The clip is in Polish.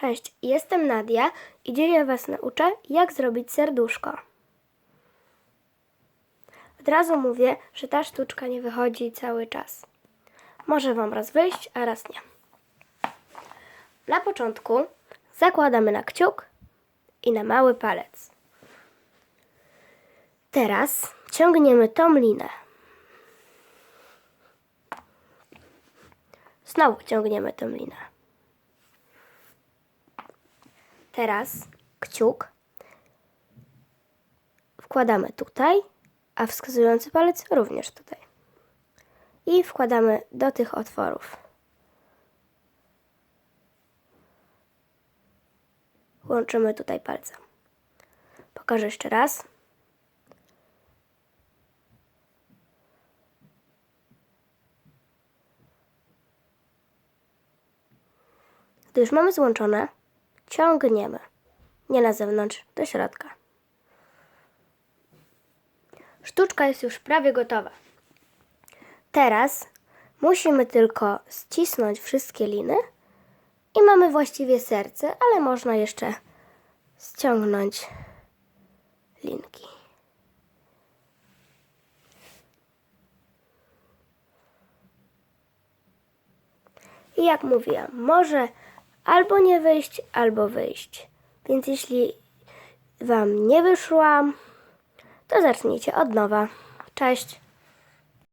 Cześć, jestem Nadia i dzisiaj Was nauczę, jak zrobić serduszko. Od razu mówię, że ta sztuczka nie wychodzi cały czas. Może Wam raz wyjść, a raz nie. Na początku zakładamy na kciuk i na mały palec. Teraz ciągniemy tą linę. Znowu ciągniemy tą linę. Teraz kciuk wkładamy tutaj, a wskazujący palec również tutaj. I wkładamy do tych otworów. Łączymy tutaj palcem. Pokażę jeszcze raz. Gdy już mamy złączone, ciągniemy. Nie na zewnątrz, do środka. Sztuczka jest już prawie gotowa. Teraz musimy tylko ścisnąć wszystkie liny i mamy właściwie serce, ale można jeszcze ściągnąć linki. I jak mówiłam, może albo nie wyjść, albo wyjść. Więc jeśli Wam nie wyszła, to zacznijcie od nowa. Cześć!